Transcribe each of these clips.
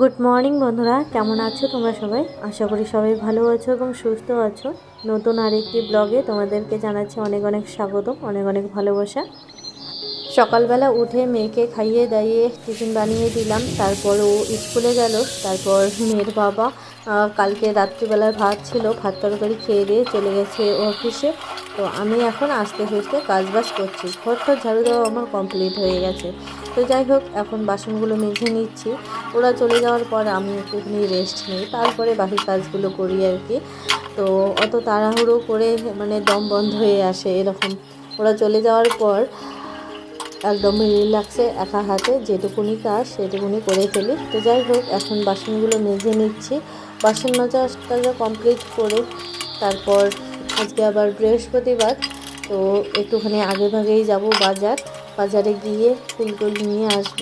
Good morning বন্ধুরা। কেমন আছো তোমরা সবাই? আশা করি সবাই ভালো আছো এবং সুস্থ আছো। নতুন আরেকটি ব্লগে তোমাদেরকে জানাচ্ছি অনেক অনেক স্বাগত অনেক অনেক ভালোবাসা। সকালবেলা উঠে মেয়েকে খাইয়ে দাইয়ে টিফিন বানিয়ে দিলাম, তারপর ও স্কুলে গেল, তারপর মেয়ের বাবা কালকে রাত্রিবেলার ভাত ছিল, ভাত তরকারি খেয়ে দিয়ে চলে গেছে অফিসে তো আমি এখন আস্তে আস্তে কাজবাজ করছি। ঘর টর ঝাড়ু দেওয়া আমার কমপ্লিট হয়ে গেছে। তো যাই হোক, এখন বাসনগুলো মেঝে নিচ্ছি। ওরা চলে যাওয়ার পর আমি একটুখানি রেস্ট নিই। তারপরে বাকি কাজগুলো করি আর কি। তো অত তাড়াহুড়ো করে মানে দম বন্ধ হয়ে আসে এরকম। ওরা চলে যাওয়ার পর একদম রিল্যাক্সে একা হাতে যেটুকুনি কাজ সেটুকুনি করে ফেলি। তো যাই হোক, এখন বাসনগুলো মেজে নিচ্ছি। বাসন মাজাটা কমপ্লিট করে তারপর আজকে আবার বৃহস্পতিবার, তো একটুখানি আগে ভাগেই যাব বাজার। বাজারে গিয়ে ফুল টুল নিয়ে আসব।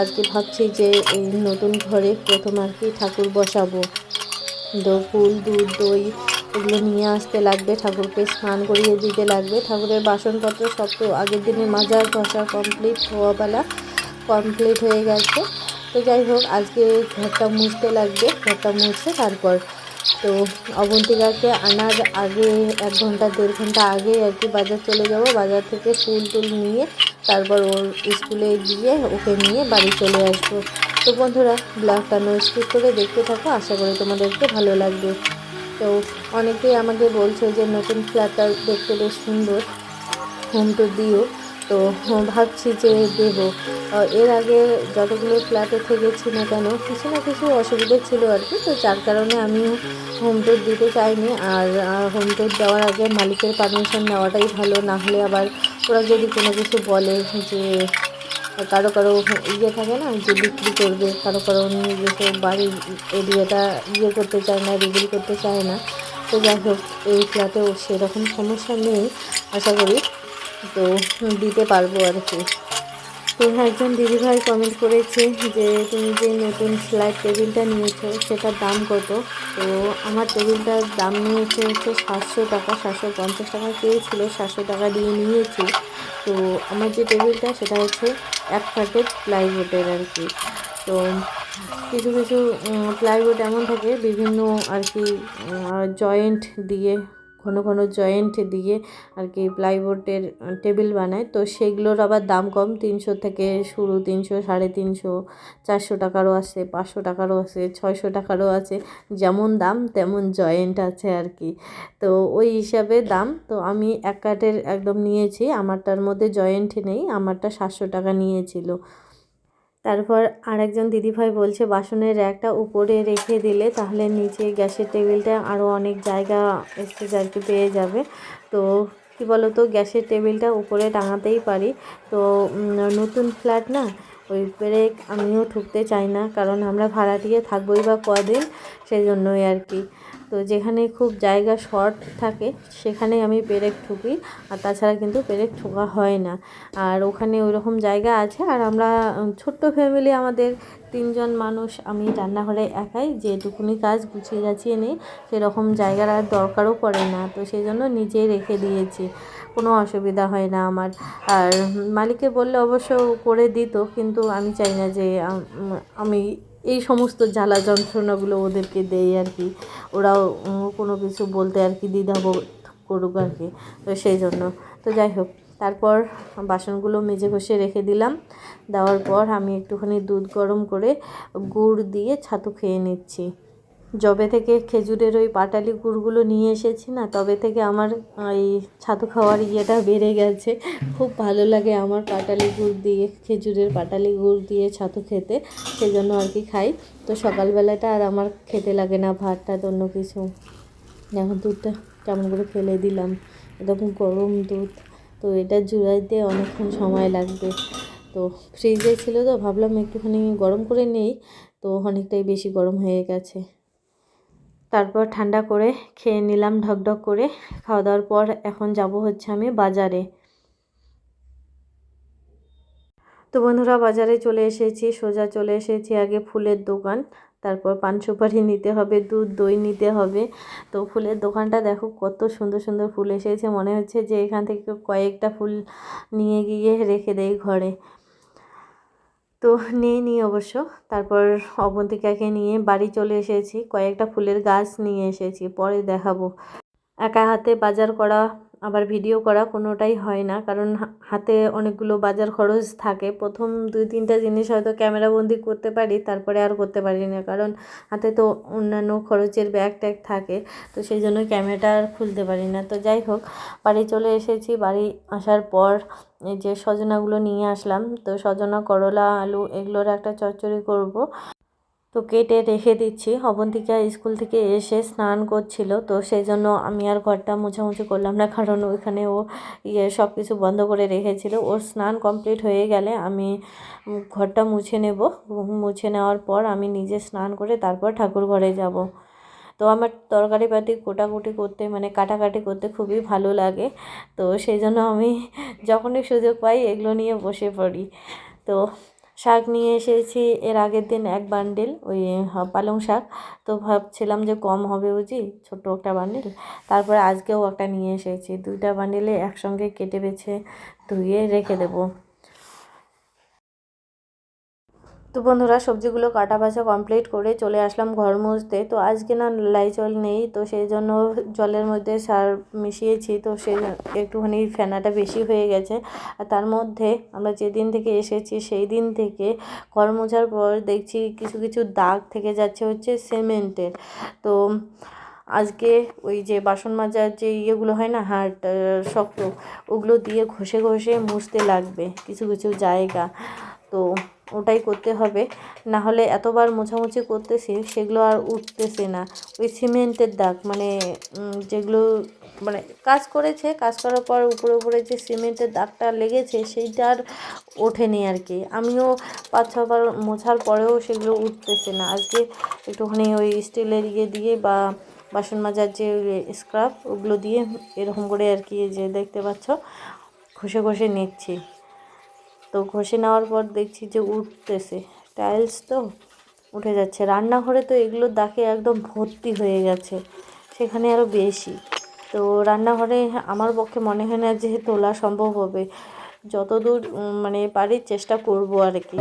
আজকে ভাবছি যে এই নতুন ঘরে প্রথম আর কি ঠাকুর বসাবো। তো ফুল, দুধ, দই এগুলো নিয়ে আসতে লাগবে, ঠাকুরকে স্নান করিয়ে দিতে লাগবে। ঠাকুরের বাসনপত্র সব তো আগের দিনে মাজার ঘষা কমপ্লিট ধোয়াবেলা কমপ্লিট হয়ে গেছে। তো যাই হোক, আজকে ঘরটা মুছতে লাগবে ঘরটা মুছে তারপর তো অবন্তিকাকে আনার আগে এক ঘণ্টা, দেড় ঘণ্টা আগে আর কি বাজার চলে যাব। বাজার থেকে ফুল টুল নিয়ে তারপর ওর স্কুলে গিয়ে ওকে নিয়ে বাড়ি চলে আসব। তো বন্ধুরা, ব্লগটা নো স্কিপ করে দেখতে থাকো, আশা করি তোমাদেরকে ভালো লাগবে। তো অনেকেই আমাকে বলছো যে, নতুন ফ্ল্যাটটা দেখতে বেশ সুন্দর, হোম টু দিও। তো ভাবছি যে দেব। এর আগে যতগুলো ফ্ল্যাটে থেকেছি না কেন, কিছু না কিছু অসুবিধা ছিল আর কি। তো যার কারণে আমি হোম টুর দিতে চাইনি। আর হোম টুর দেওয়ার আগে মালিকের পারমিশন নেওয়াটাই ভালো। না হলে আবার ওরা যদি কোনো কিছু বলে যে কারও কারও ইয়ে থাকে না, যে বিক্রি করবে, কারও কারও নিজস্ব বাড়ির এরিয়াটা ইয়ে করতে চায় না রিভিল করতে চায় না। তো যাই হোক, এই ফ্ল্যাটেও সেরকম সমস্যা নেই, আশা করি। তো দিতে পারব আর কি। তো একজন দিদিভাই কমেন্ট করেছে যে, তুমি যে নতুন ফ্ল্যাট টেবিলটা নিয়েছো, সেটার দাম কত? তো আমার টেবিলটার দাম নিয়েছে হচ্ছে সাতশো টাকা, সাতশো পঞ্চাশ টাকা। চেয়েছিল সাতশো টাকা দিয়ে নিয়েছি। তো আমার যে টেবিলটা সেটা হচ্ছে এক প্যাকেট প্লাইউডের আর কি। তো কিছু কিছু প্লাইউড এমন থাকে, বিভিন্ন আর কি জয়েন্ট দিয়ে ঘন ঘন জয়েন্ট দিয়ে আর কি প্লাইউডের টেবিল বানায়। তো সেগুলোর আবার দাম কম, তিনশো থেকে শুরু তিনশো, সাড়ে তিনশো, চারশো টাকারও আছে, পাঁচশো টাকারও আছে, ছয়শো টাকারও আছে, যেমন দাম তেমন জয়েন্ট আছে আর কি। তো ওই হিসাবে দাম, তো আমি এক কাঠের একদম নিয়েছি, আমারটার মধ্যে জয়েন্ট নেই, আমারটা সাতশো টাকা নিয়েছিল। তারপর আরেকজন দিদিভাই বলছে, বাসনের র্যাকটা উপরে রেখে দিলে তাহলে নিচে গ্যাসের টেবিলটা আরও অনেক জায়গা স্পেস আর কি পেয়ে যাবে। তো কী বলো তো গ্যাসের টেবিলটা উপরে টাঙাতেই পারি। তো নতুন ফ্ল্যাট না, ওই পেরেক আমিও ঠুকতে চাই না, কারণ আমরা ভাড়াটিয়ে থাকবোই বা কদিন সেই জন্যই আর কি। তো যেখানে খুব জায়গা শর্ট থাকে, সেখানে আমি পেরেক ঠুকি। আর তাছাড়া কিন্তু পেরেক ঠোকা হয় না। আর ওখানে ওই রকম জায়গা আছে। আর আমরা ছোট্ট ফ্যামিলি আমাদের তিনজন মানুষ, আমি রান্নাঘরে একাই যেটুকুনি কাজ গুছিয়ে যাচিয়ে নিই, সেরকম জায়গার আর দরকারও পড়ে না। তো সেই জন্য নিজেই রেখে দিয়েছি। কোনো অসুবিধা হয় না আমার। আর মালিকে বললে অবশ্য করে দিত, কিন্তু আমি চাই না যে আমি এই সমস্ত জ্বালা যন্ত্রণাগুলো ওদেরকে দেয় আর কি। ওরাও কোনো কিছু বলতে আর কি দ্বিধাবোধ করুক আর কি। তো সেই জন্য। তো যাই হোক, তারপর বাসনগুলো মেজে ঘষে রেখে দিলাম। দেওয়ার পর আমি একটুখানি দুধ গরম করে গুড় দিয়ে ছাতু খেয়ে নিচ্ছি। যবে থেকে খেজুরের ওই পাটালি গুড়গুলো নিয়ে এসেছি না, তবে থেকে আমার এই ছাতু খাওয়ার ইয়েটা বেড়ে গেছে। খুব ভালো লাগে আমার পাটালি গুড় দিয়ে, খেজুরের পাটালি গুড় দিয়ে ছাতু খেতে সেই জন্য আর কি খাই। তো সকালবেলাটা আর আমার খেতে লাগে না ভাত টাত অন্য কিছু। এখন দুধটা কেমন করে ফেলে দিলাম, এরকম গরম দুধ, তো এটা জুড়াইতে অনেকক্ষণ সময় লাগবে। তো ফ্রিজে ছিল তো, ভাবলাম একটুখানি গরম করে নেই, তো অনেকটাই বেশি গরম হয়ে গেছে। তারপর ঠান্ডা করে খেয়ে নিলাম, ঢকঢক করে। খাওয়া দাওয়ার পর এখন যাব হচ্ছে আমি বাজারে। তো বন্ধুরা, বাজারে চলে এসেছি, সোজা চলে এসেছি আগে ফুলের দোকান। তারপর পান সুপারি নিতে হবে, দুধ, দই নিতে হবে। তো ফুলের দোকানটা দেখো কত সুন্দর সুন্দর ফুল এসেছে। মনে হচ্ছে যে এখান থেকে কয়েকটা ফুল নিয়ে গিয়ে রেখে দেয় ঘরে। তো নিয়ে নিই অবশ্য। তারপর অবন্তিকাকে নিয়ে বাড়ি চলে এসেছি। কয়েকটা ফুলের গাছ নিয়ে এসেছি। পরে দেখাবো। একা হাতে বাজার করা, আবার ভিডিও করা কোনোটাই হয় না। কারণ হাতে অনেকগুলো বাজার খরচ থাকে। প্রথম দুই তিনটা জিনিস হয়তো ক্যামেরাবন্দি করতে পারি, তারপরে আর করতে পারি না। কারণ হাতে তো অন্যান্য খরচের ব্যাগ ট্যাগ থাকে, তো সেই জন্য ক্যামেরাটা আর খুলতে পারি না। তো যাই হোক, বাড়ি চলে এসেছি। বাড়ি আসার পর যে সজনাগুলো নিয়ে আসলাম, তো সজনা, করলা, আলু, এগুলোর একটা চচ্চড়ি করব। তো কেটে রেখে দিচ্ছি। অবন্তিকা স্কুল থেকে এসে স্নান করছিল। তো সেই জন্য আমি আর ঘরটা মোছামুছি করলাম না। কারণ ওইখানে ও ইয়ে সব কিছু বন্ধ করে রেখেছিল। ওর স্নান কমপ্লিট হয়ে গেলে আমি ঘরটা মুছে নেব। মুছে নেওয়ার পর আমি নিজে স্নান করে তারপর ঠাকুর ঘরে যাব। তো আমার তরকারি পাতি কোটাকুটি করতে মানে কাটাকাটি করতে খুবই ভালো লাগে। তো সেই জন্য আমি যখনই সুযোগ পাই এগুলো নিয়ে বসে পড়ি। তো শাক নিয়ে এসেছি। এর আগের দিন এক বান্ডেল ওই পালং শাক। তো ভাবছিলাম যে কম হবে বুঝি, ছোট্ট একটা বান্ডেল তারপরে আজকেও একটা নিয়ে এসেছি। দুইটা বান্ডেলে একসঙ্গে কেটে বেছে ধুয়ে রেখে দেবো। তো বন্ধুরা, সবজিগুলো কাটা বাছা কমপ্লিট করে চলে আসলাম ঘর মুছতে। তো আজকে না লাইজল নেই, তো সেই জন্য জলের মধ্যে সার মিশিয়েছি। তো সেই একটুখানি ফেনাটা বেশি হয়ে গেছে। আর তার মধ্যে আমরা যেদিন থেকে এসেছি, সেই দিন থেকে ঘর মোছার পর দেখছি কিছু কিছু দাগ থেকে যাচ্ছে হচ্ছে সিমেন্টের তো আজকে ওই যে বাসন মাজার যে ইয়েগুলো হয় না, হাড় শক্ত, ওগুলো দিয়ে ঘষে ঘষে মুছতে লাগবে কিছু কিছু জায়গা। তো ওটাই করতে হবে। না হলে এতবার মোছামুছি করতেছি, সেগুলো আর উঠতেছে না। ওই সিমেন্টের দাগ মানে যেগুলো মানে কাজ করেছে, কাজ করার পর উপরে উপরে যে সিমেন্টের দাগটা লেগেছে, সেইটা আর ওঠেনি আর কি। আমিও পাঁচ ছবার মোছার পরেও সেগুলো উঠতেছে না। আজকে একটুখানি ওই স্টিলের ইয়ে দিয়ে বা বাসন মাজার যে স্ক্রাব, ওগুলো দিয়ে এরকম করে আর কি যে দেখতে পাচ্ছ, ঘষে ঘষে নিচ্ছি। তো ঘষে নেওয়ার পর দেখছি যে উঠতেছে। টাইলস তো উঠে যাচ্ছে। রান্নাঘরে তো এগুলো দাগে একদম ভর্তি হয়ে গেছে। সেখানে আরও বেশি। তো রান্নাঘরে আমার পক্ষে মনে হয় না যে তোলা সম্ভব হবে। যতদূর দূর মানে পারি চেষ্টা করব আর কি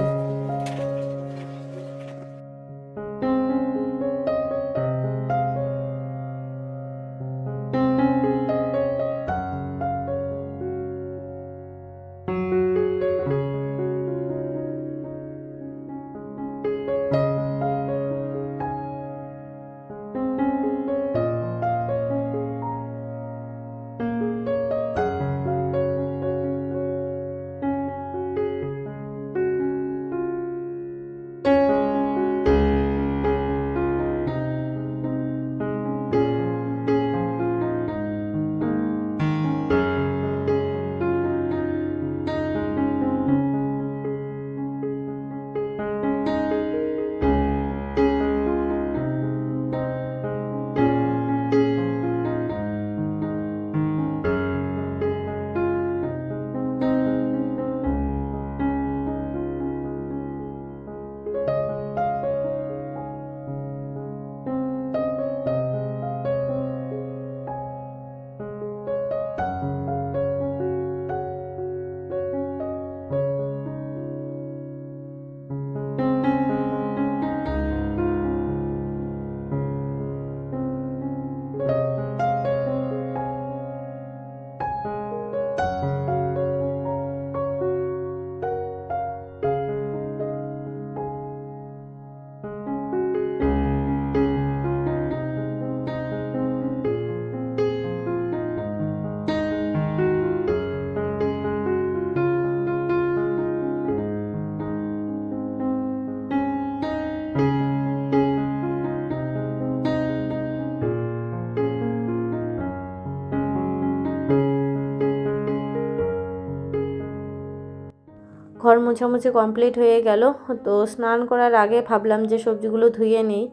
ঘর মোছামুছি কমপ্লিট হয়ে গেল। তো স্নান করার আগে ভাবলাম যে সবজিগুলো ধুয়ে নিই।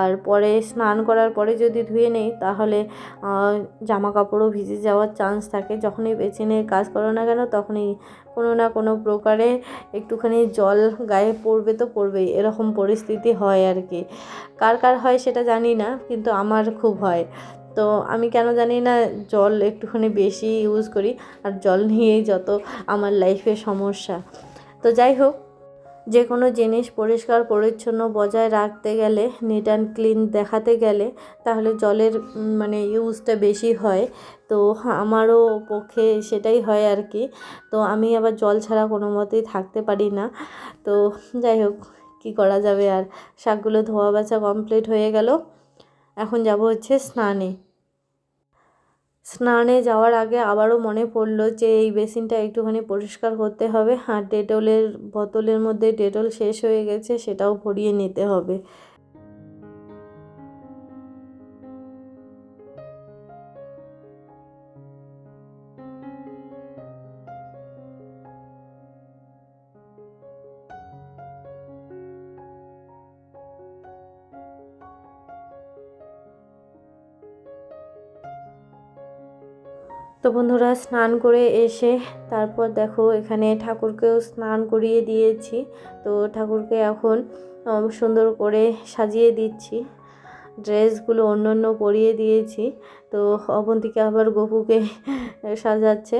আর পরে স্নান করার পরে যদি ধুয়ে নেই, তাহলে জামা কাপড়ও ভিজে যাওয়ার চান্স থাকে। যখনই বেছে বেচিনে কাজ করো না কেন, তখনই কোনো না কোনো প্রকারে একটুখানি জল গায়ে পড়বে তো পড়বেই। এরকম পরিস্থিতি হয় আর কি। কার কার হয় সেটা জানি না, কিন্তু আমার খুব হয়। তো আমি কেন জানি না, জল একটুখানি বেশি ইউজ করি। আর জল নিয়েই যত আমার লাইফে সমস্যা। যাই হোক যে কোনো জিনিস পরিষ্কার, পরিচ্ছন্ন বজায় রাখতে গেলে নিট অ্যান্ড ক্লিন দেখাতে গেলে, তাহলে জলের মানে ইউজটা বেশি হয়। তো আমারও পক্ষে সেটাই হয় আর কি। তো আমি আবার জল ছাড়া কোনো মতেই থাকতে পারি না। তো যাই হোক, কী করা যাবে আর? শাকগুলো ধোয়া বেচা কমপ্লিট হয়ে গেল। এখন যাব হচ্ছে স্নানে। স্নানে যাওয়ার আগে আবারও মনে পড়ল যে এই বেসিনটা একটুখানি পরিষ্কার করতে হবে। আর ডেটলের বোতলের মধ্যে ডেটল শেষ হয়ে গেছে, সেটাও ভরিয়ে নিতে হবে। তো বন্ধুরা স্নান করে এসে তারপর দেখো এখানে ঠাকুরকেও স্নান করিয়ে দিয়েছি। তো ঠাকুরকে এখন সুন্দর করে সাজিয়ে দিচ্ছি। ড্রেসগুলো অন্য অন্য পরিয়ে দিয়েছি। তো অবন্তিকে আবার গপুকে সাজাচ্ছে।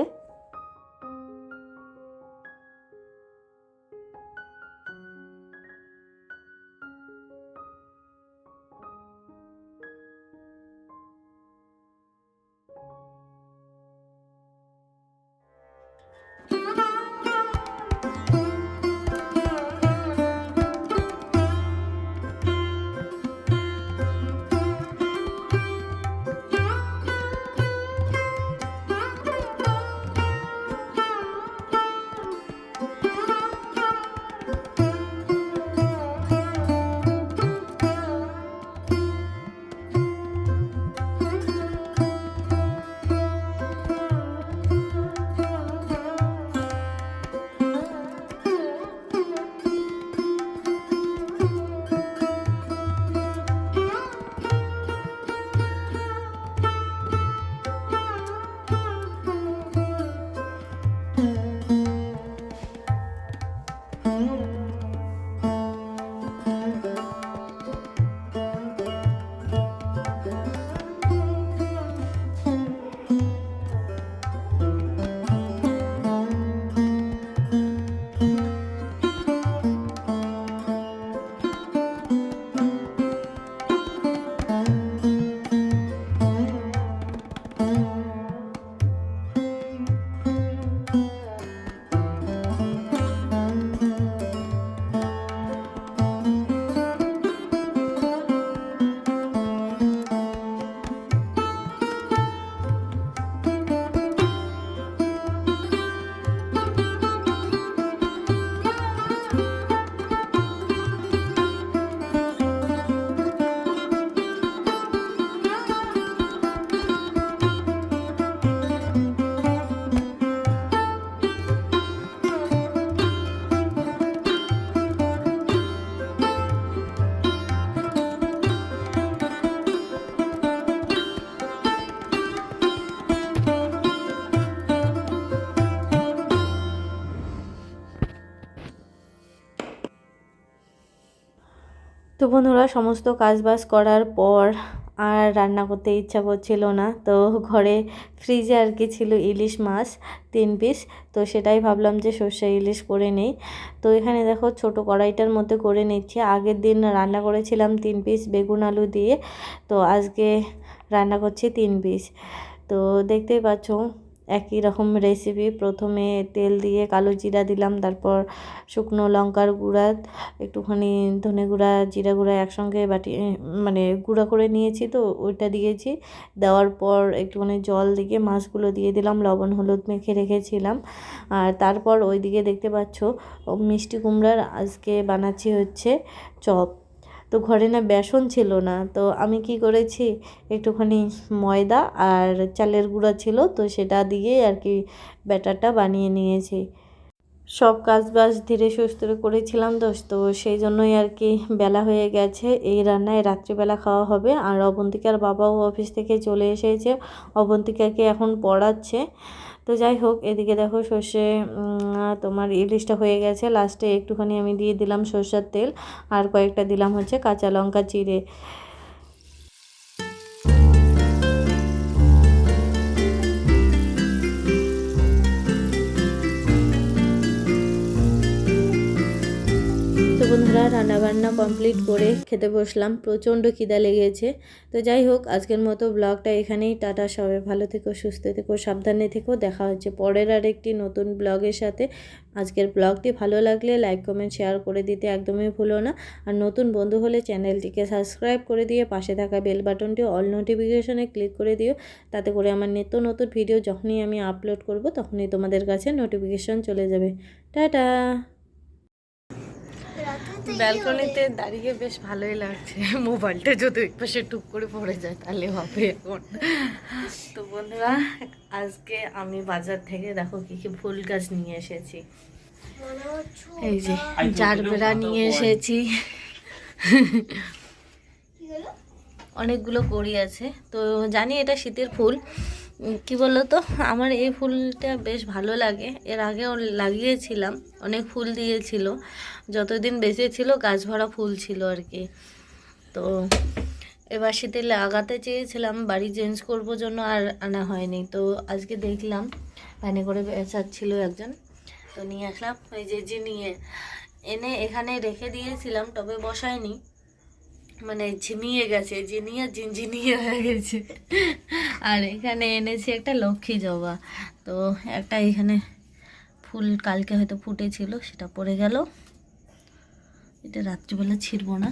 তো বন্ধুরা, সমস্ত কাজবাজ করার পর আর রান্না করতে ইচ্ছা করছিল না। তো ঘরে ফ্রিজে আর কি ছিল ইলিশ মাছ, তিন পিস। তো সেটাই ভাবলাম যে সর্ষে ইলিশ করে নেই। তো এখানে দেখো ছোট কড়াইটার মধ্যে করে নিচ্ছি। আগের দিন রান্না করেছিলাম তিন পিস বেগুন আলু দিয়ে। তো আজকে রান্না করছি তিন পিস। তো দেখতেই পাচ্ছ একই রকম রেসিপি প্রথমে তেল দিয়ে কালো জিরা দিলাম, তারপর শুকনো লঙ্কার গুঁড়া, একটুখানি ধনে গুঁড়া, জিরা গুঁড়া একসঙ্গে বাটি মানে গুঁড়া করে নিয়েছি তো, ওইটা দিয়েছি। দেওয়ার পর একটুখানি জল দিয়ে মাছগুলো দিয়ে দিলাম, লবণ হলুদ মেখে রেখেছিলাম। আর তারপর ওইদিকে দেখতে পাচ্ছ, মিষ্টি কুমড়ার আজকে বানাচ্ছি হচ্ছে চপ। তো ঘরে না বেসন ছিল না। তো আমি কি করেছি? একটুখানি ময়দা আর চালের গুঁড়া ছিল, তো সেটা দিয়ে আর কি ব্যাটারটা বানিয়ে নিয়েছি। সব কাজ বাজ ধীরে সুস্থে করেছিলাম দোষ তো সেই জন্যই আর কি বেলা হয়ে গেছে। এই রান্নায় রাত্রিবেলা খাওয়া হবে। আর অবন্তিকার বাবাও অফিস থেকে চলে এসেছে। অবন্তিকাকে এখন পড়াচ্ছে। তো যাই হোক, এদিকে দেখো সর্ষে তোমার ইলিশটা হয়ে গেছে। লাস্টে একটুখানি আমি দিয়ে দিলাম সর্ষের তেল, আর কয়েকটা দিলাম হচ্ছে কাঁচা লঙ্কা চিড়ে। বন্ধুরা, রান্নাবান্না কমপ্লিট করে খেতে বসলাম। প্রচণ্ড খিদা লেগেছে। তো যাই হোক, আজকের মতো ব্লগটা এখানেই। টাটা, সবাই ভালো থেকো, সুস্থ থেকো, সাবধানে থেকো। দেখা হচ্ছে পরের আর একটি নতুন ব্লগের সাথে। আজকের ব্লগটি ভালো লাগলে লাইক, কমেন্ট, শেয়ার করে দিতে একদমই ভুলো না। আর নতুন বন্ধু হলে চ্যানেলটিকে সাবস্ক্রাইব করে দিয়ে পাশে থাকা বেল বাটনটি অল নোটিফিকেশনে ক্লিক করে দিও। তাতে করে আমার নিত্য নতুন ভিডিও যখনই আমি আপলোড করব, তখনই তোমাদের কাছে নোটিফিকেশন চলে যাবে। টাটা! ব্যালকনিতে দাঁড়িয়ে বেশ ভালোই লাগছে। মোবাইলটা যদি এক পাশে টুক করে পড়ে যায়, তাহলে হবে এখন। তো বন্ধুরা, আজকে আমি বাজার থেকে দেখো কি কি ফুল গাছ নিয়ে এসেছি। এই যে জারবেরা নিয়ে এসেছি। অনেকগুলো কড়ি আছে। তো জানি এটা শীতের ফুল। কি বলো তো আমার এই ফুলটা বেশ ভালো লাগে। এর আগেও লাগিয়েছিলাম, অনেক ফুল দিয়েছিল। যতদিন বেঁচে ছিল গাছ ভরা ফুল ছিল আর কি। তো এবার শীতে লাগাতে চেয়েছিলাম, বাড়ি চেঞ্জ করব জন্য আর আনা হয়নি। তো আজকে দেখলাম ভ্যানে করে বেচাচ্ছিল একজন। তো নিয়ে আসলাম, ওই যে যে নিয়ে এনে এখানে রেখে দিয়েছিলাম তবে বসায়নি। মানে ঝিমিয়ে গেছে জিনিয়া জিনজিনিয়ে হয়ে গেছে। আর এখানে এনেছি একটা লক্ষ্মী জবা। তো একটা এখানে ফুল কালকে হয়তো ফুটেছিল, সেটা পড়ে গেল। এটা রাত্রিবেলা ছিড়ব না।